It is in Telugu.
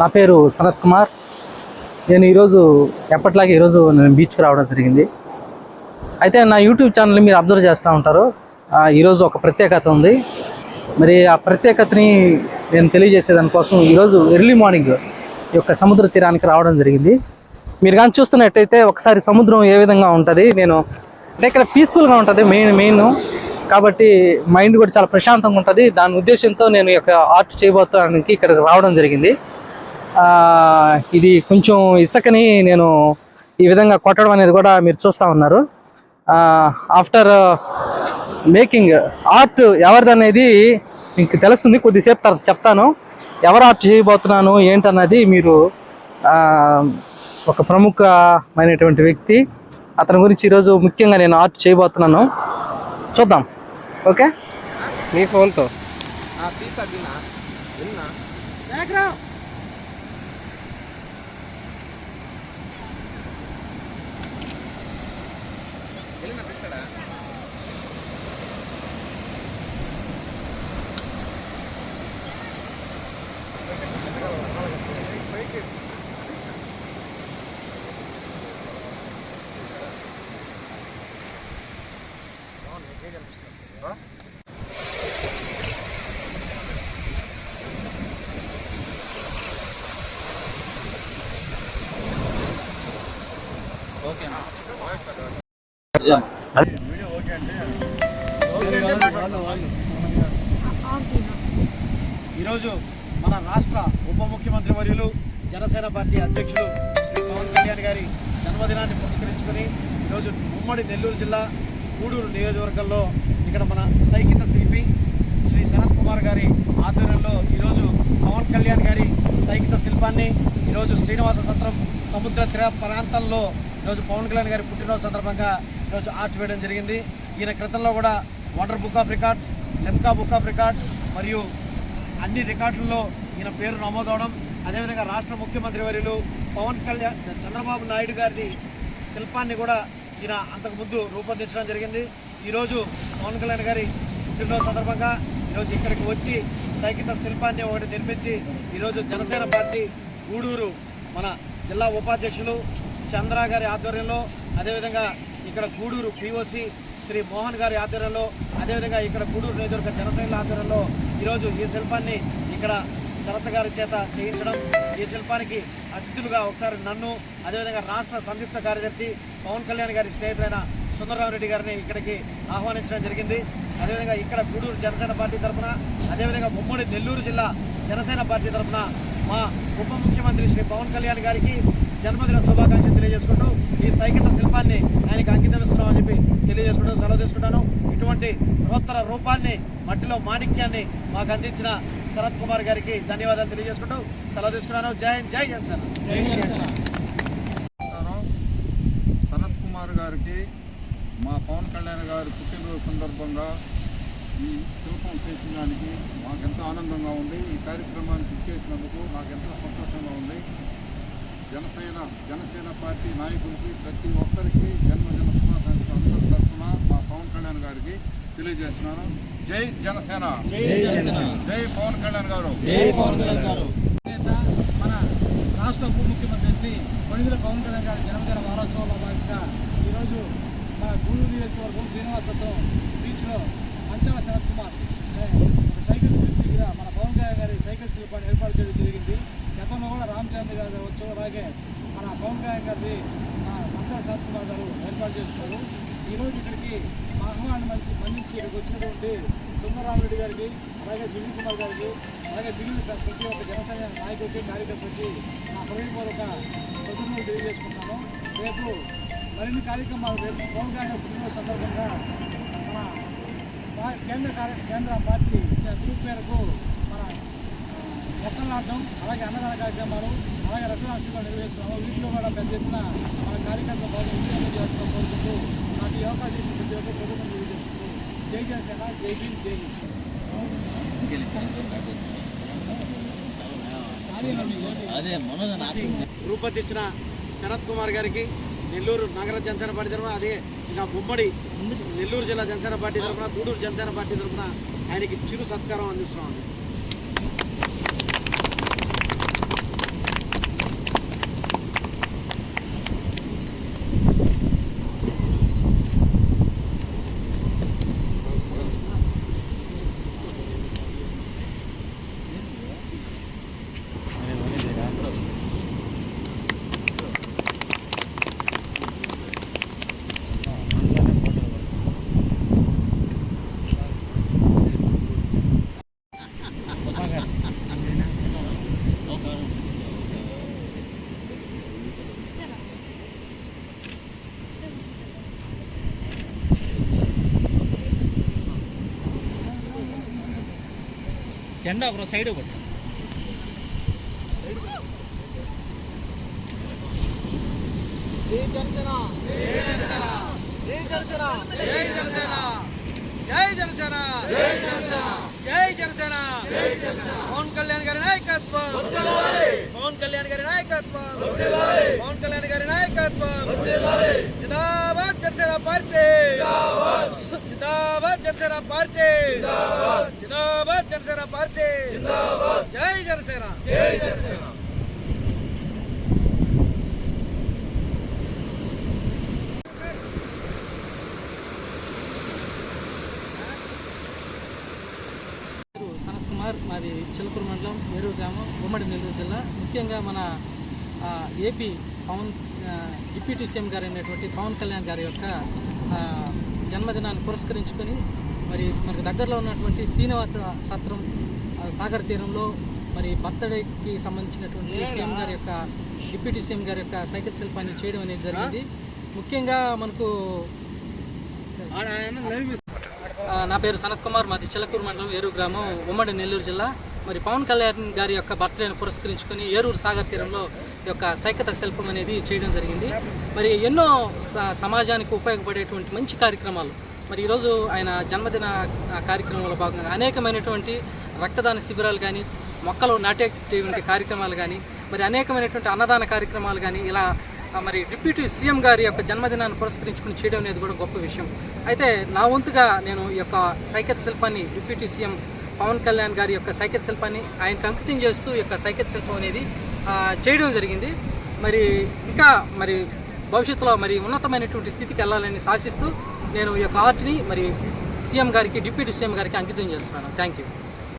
నా పేరు సనత్ కుమార్. నేను ఈరోజు ఎప్పటిలాగే ఈరోజు నేను బీచ్కి రావడం జరిగింది. అయితే నా యూట్యూబ్ ఛానల్ని మీరు అబ్జర్వ్ చేస్తూ ఉంటారు. ఈరోజు ఒక ప్రత్యేకత ఉంది. మరి ఆ ప్రత్యేకతని నేను తెలియజేసేదానికోసం ఈరోజు ఎర్లీ మార్నింగ్ ఈ యొక్క సముద్ర తీరానికి రావడం జరిగింది. మీరు కానీ చూస్తున్నట్టయితే ఒకసారి సముద్రం ఏ విధంగా ఉంటుంది నేను అంటే ఇక్కడ పీస్ఫుల్గా ఉంటుంది మెయిన్ మెయిన్ కాబట్టి మైండ్ కూడా చాలా ప్రశాంతంగా ఉంటుంది. దాని ఉద్దేశంతో నేను ఈ యొక్క ఆర్ట్ చేయబోతానికి ఇక్కడికి రావడం జరిగింది. ఇది కొంచెం ఇసుకని నేను ఈ విధంగా కొట్టడం అనేది కూడా మీరు చూస్తూ ఉన్నారు. ఆఫ్టర్ మేకింగ్ ఆర్ట్ ఎవరిదనేది మీకు తెలుస్తుంది కొద్దిసేపు తర్వాత చెప్తాను. ఎవరు ఆర్ట్ చేయబోతున్నాను ఏంటన్నది మీరు ఆ, ఒక ప్రముఖమైనటువంటి వ్యక్తి. అతని గురించి ఈరోజు ముఖ్యంగా నేను ఆర్ట్ చేయబోతున్నాను. చూద్దాం. ఓకే? నీ ఫోన్తో? ఈరోజు మన రాష్ట్ర ఉప ముఖ్యమంత్రి వర్యులు జనసేన పార్టీ అధ్యక్షులు శ్రీ పవన్ కళ్యాణ్ గారి జన్మదినాన్ని పురస్కరించుకొని ఈరోజు ఉమ్మడి నెల్లూరు జిల్లా గూడూరు నియోజకవర్గంలో ఇక్కడ మన సైకిత శిల్పి శ్రీ శరత్ కుమార్ గారి ఆధ్వర్యంలో ఈరోజు పవన్ కళ్యాణ్ గారి సైకిత శిల్పాన్ని ఈరోజు శ్రీనివాస సత్రం సముద్ర తీర ప్రాంతంలో ఈరోజు పవన్ కళ్యాణ్ గారి పుట్టినరోజు సందర్భంగా ఈరోజు ఆర్ట్ వేయడం జరిగింది. ఈయన క్రితంలో కూడా water book of records Limca book of record మరియు అన్ని రికార్డుల్లో ఈయన పేరు నమోదవడం. అదేవిధంగా రాష్ట్ర ముఖ్యమంత్రి వర్యులు పవన్ కళ్యాణ్ చంద్రబాబు నాయుడు గారి శిల్పాన్ని కూడా ఈయన అంతకుముందు రూపొందించడం జరిగింది. ఈరోజు పవన్ కళ్యాణ్ గారి పుట్టినరోజు సందర్భంగా ఈరోజు ఇక్కడికి వచ్చి సైకిత శిల్పాన్ని ఒకటి నిర్మించి ఈరోజు జనసేన పార్టీ గూడూరు మన జిల్లా ఉపాధ్యక్షులు చంద్ర గారి ఆధ్వర్యంలో అదేవిధంగా ఇక్కడ గూడూరు పిఓసి శ్రీ మోహన్ గారి ఆధ్వర్యంలో అదేవిధంగా ఇక్కడ గూడూరు నియోజకవర్గ జనసేనల ఆధ్వర్యంలో ఈరోజు ఈ శిల్పాన్ని ఇక్కడ శరత్ గారి చేత చేయించడం. ఈ శిల్పానికి అతిథులుగా ఒకసారి నన్ను అదేవిధంగా రాష్ట్ర సంయుక్త కార్యదర్శి పవన్ కళ్యాణ్ గారి స్నేహితులైన సుందరరామరెడ్డి గారిని ఇక్కడికి ఆహ్వానించడం జరిగింది. అదేవిధంగా ఇక్కడ గూడూరు జనసేన పార్టీ తరఫున అదేవిధంగా ఉమ్మడి నెల్లూరు జిల్లా జనసేన పార్టీ తరఫున మా ఉప ముఖ్యమంత్రి శ్రీ పవన్ కళ్యాణ్ గారికి జన్మదిన శుభాకాంక్షలు తెలియజేసుకుంటూ ఈ సైకిత శిల్పాన్ని ఆయనకి అంకితమిస్తున్నాం అని చెప్పి తెలియజేసుకుంటూ సెలవు తీసుకుంటాను. ఇటువంటి బృహత్తర రూపాన్ని మట్టిలో మాణిక్యాన్ని మాకు అందించిన శరత్ కుమార్ గారికి ధన్యవాదాలు తెలియజేసుకుంటూ సెలవు తీసుకున్నాను. జై జై జన్సన్. శరత్ కుమార్ గారికి మా పవన్ కళ్యాణ్ గారి పుట్టినరోజు సందర్భంగా ఈ శిల్పం చేసిన దానికి మాకెంతో ఆనందంగా ఉంది. ఈ కార్యక్రమానికి ఇచ్చేసినందుకు మాకెంతో సంతోషంగా ఉంది. జనసేన జనసేన పార్టీ నాయకులకి ప్రతి ఒక్కరికి జన్మదిన శుభాకాంక్షలు అందరి తరఫున మా పవన్ కళ్యాణ్ గారికి తెలియజేస్తున్నాను. జై జనసేన. జై పవన్ కళ్యాణ్ గారు. మన రాష్ట్ర ఉప ముఖ్యమంత్రి శ్రీ కొణిదెల పవన్ కళ్యాణ్ గారి జన్మదిన వారోత్సవంలో భాగంగా ఈరోజు మన గూడూరు నియోజకవర్గం శ్రీనివాసత్వం బీచ్లో మంచాల శరత్ కుమార్ సైకిల్ శిల్పి దగ్గర మన పవన్ కళ్యాణ్ గారి సైకిల్ శిల్పాన్ని ఏర్పాటు చేయడం కూడా రామచంద్ర గారు వచ్చు అలాగే మన పవన్ కళ్యాణ్ గారి మంత్ర శరత్ గారు ఏర్పాటు చేస్తున్నారు. ఈరోజు ఇక్కడికి మా మంచి మన్నించి ఇక్కడికి వచ్చినటువంటి సుందరరామరెడ్డి గారికి అలాగే సునీల్ కుమార్ గారికి అలాగే మిగిలిన ప్రతి ఒక్క జనసేన నాయకుడికి కార్యకర్తకి నా హృదయపూర్వక కృతజ్ఞతలు తెలియజేసుకుంటాను రేపు మరిన్ని కార్యక్రమాలు రేపు పవన్ కళ్యాణ్ పుట్టినరోజు సందర్భంగా మన కేంద్ర కార్య కేంద్ర పార్టీ గ్రూప్ మేరకు మన మొక్కలు నాటడం అలాగే అన్నదాన కార్యక్రమాలు అలాగే రక్తదాన శిబిరాలు నిర్వహిస్తున్నాము వీటిలో కూడా పెద్ద ఎత్తున మన కార్యకర్తల భాగం విజయవంతం చేస్తున్నాం కోరుకుంటూ నాకు ఈ అవకాశం ఇచ్చిన ప్రతి ఒక్క ప్రభుత్వం జై జనసేన జై భీమ్ జై హింద్. రూపొందించిన శరత్ కుమార్ గారికి నెల్లూరు నగర జనసేన పార్టీ తరఫున అదే ఇంకా ఉమ్మడి నెల్లూరు జిల్లా జనసేన పార్టీ తరఫున గూడూరు జనసేన పార్టీ తరఫున ఆయనకి చిరు సత్కారం అందిస్తున్నాం. జెండా ఒకరో సైడ్ ఒకటి. జై జనసేన జై జనసేన పవన్ కళ్యాణ్ గారి నాయకత్వం. పవన్ కళ్యాణ్ గారి నాయకత్వం. పవన్ కళ్యాణ్ గారి నాయకత్వం. జనాభా జనసేన పార్టీ. జిందాబాద్ జనసేన పార్టీ. జిందాబాద్. జనసేన పార్టీ. జై జనసేన. జై జనసేన. సనత్ కుమార్ మాది చిలకూరు మండలం ఏరూరు గ్రామం ఉమ్మడి నెల్లూరు జిల్లా. ముఖ్యంగా మన ఏపీ పవన్ డిప్యూటీ సీఎం గారు అయినటువంటి పవన్ కళ్యాణ్ గారి యొక్క ఆ, జన్మదినాన్ని పురస్కరించుకొని మరి మనకు దగ్గరలో ఉన్నటువంటి శ్రీనివాస సత్రం సాగర్ తీరంలో మరి బర్త్డేకి సంబంధించినటువంటి సీఎం గారి యొక్క డిప్యూటీ సీఎం గారి యొక్క సైకిల్ శిల్పాన్ని చేయడం అనేది జరిగింది. ముఖ్యంగా మనకు నా పేరు సనత్ కుమార్ మాది చిలకూరు మండలం ఏరూరు గ్రామం ఉమ్మడి నెల్లూరు జిల్లా. మరి పవన్ కళ్యాణ్ గారి యొక్క బర్త్డేను పురస్కరించుకొని ఏరూరు సాగర్ తీరంలో యొక్క సైకత శిల్పం అనేది చేయడం జరిగింది. మరి ఎన్నో సమాజానికి ఉపయోగపడేటువంటి మంచి కార్యక్రమాలు. మరి ఈరోజు ఆయన జన్మదిన కార్యక్రమంలో భాగంగా అనేకమైనటువంటి రక్తదాన శిబిరాలు కానీ మొక్కలు నాటేటువంటి కార్యక్రమాలు కానీ మరి అనేకమైనటువంటి అన్నదాన కార్యక్రమాలు కానీ ఇలా మరి డిప్యూటీ సీఎం గారి యొక్క జన్మదినాన్ని పురస్కరించుకుని చేయడం అనేది కూడా గొప్ప విషయం. అయితే నా వంతుగా నేను ఈ యొక్క సైకత్ శిల్పాన్ని డిప్యూటీ సీఎం పవన్ కళ్యాణ్ గారి యొక్క సైకత్ శిల్పాన్ని ఆయనకు అంకితం చేస్తూ ఈ యొక్క సైకత్ శిల్పం అనేది చేయడం జరిగింది. మరి ఇంకా మరి భవిష్యత్తులో మరి ఉన్నతమైనటువంటి స్థితికి వెళ్ళాలని శాసిస్తూ నేను ఈ యొక్క ఆర్ట్ని మరి సీఎం గారికి డిప్యూటీ సీఎం గారికి అంకితం చేస్తున్నాను. Thank you